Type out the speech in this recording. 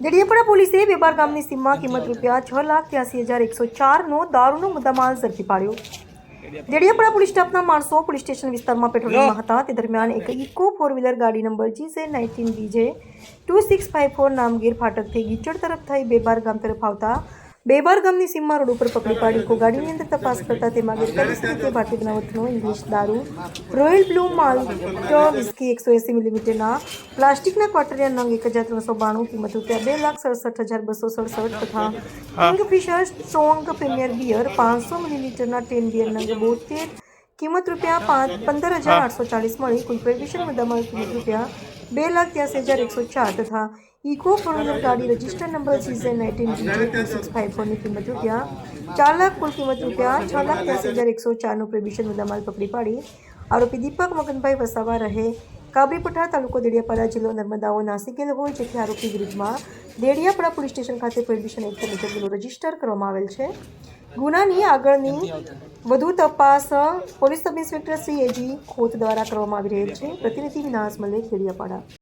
દેડિયાપાડા પોલીસે વેપાર ગામની સીમમાં કિંમત રૂપિયા છ લાખ ત્યાસી હજાર એકસો ચારનો દારૂનો મુદ્દામાલ ઝડપી પાડ્યો. દેડિયાપાડા પોલીસ સ્ટાફના માણસો પોલીસ સ્ટેશન વિસ્તારમાં પેટ્રોલિંગમાં હતા. તે દરમિયાન એક ઇકો ફોર વ્હીલર ગાડી number G nineteen BJ two six five four નામગીર ફાટકથી ગીચડ તરફ થઈ બેબાર ગામ તરફ આવતા બેબાર ગામની સીમમાં રોડ ઉપર પકડી પાડી કોગાડીની અંદર તપાસ કરતા તેમાં ગેરકાયદેસર તે ભારતીય બનાવટનો ઇંગ્લિશ દારૂ રોયલ બ્લુ માલ્ટ વિસ્કી એકસો એંસી મિલીમીટરના પ્લાસ્ટિકના ક્વાર્ટરિયા નંગ એક હજાર ત્રણસો બાણું કિંમત રૂપિયા બે લાખ સડસઠ હજાર બસો સડસઠ તથા કિંગફિશર સ્ટ્રોંગ પ્રીમિયર બિયર પાંચસો મિલીમીટરના ટેન બિયર નંગ બોતેર કિંમત રૂપિયા પાંચ પંદર હજાર આઠસો ચાલીસ મળી. કુલ પ્રોહિબિશન મુદ્દામાં કિંમત રૂપિયા બે લાખ ત્યાસી હજાર એકસો ચાર તથા ઇકો ફોરવ્હીલર ગાડી register number સીઝે nineteen GJ two six five ફોરની કિંમત રૂપિયા ચાર લાખ કુલ કિંમત રૂપિયા છ લાખ ત્યાસી હજાર એકસો ચારનું પ્રોહિબિશન મુદ્દામાલ પકડી પાડી આરોપી દીપક મગનભાઈ વસાવા રહે કાબરીપઠા તાલુકો દેડિયાપાડા જિલ્લો નર્મદાઓ નાસી ગયેલો હોય જેથી આરોપી વિરુદ્ધમાં દેડિયાપાડા પોલીસ સ્ટેશન ખાતે પ્રોહિબિશન એક્ટ મુજબ રજિસ્ટર રજિસ્ટર કરવામાં આવેલ છે। ગુનાની આગળની વધુ તપાસ police sub inspector Shri A G Khot દ્વારા કરવામાં આવી રહેલ છે. પ્રતિનિધિ વિનાશ મલે દેડિયાપાડા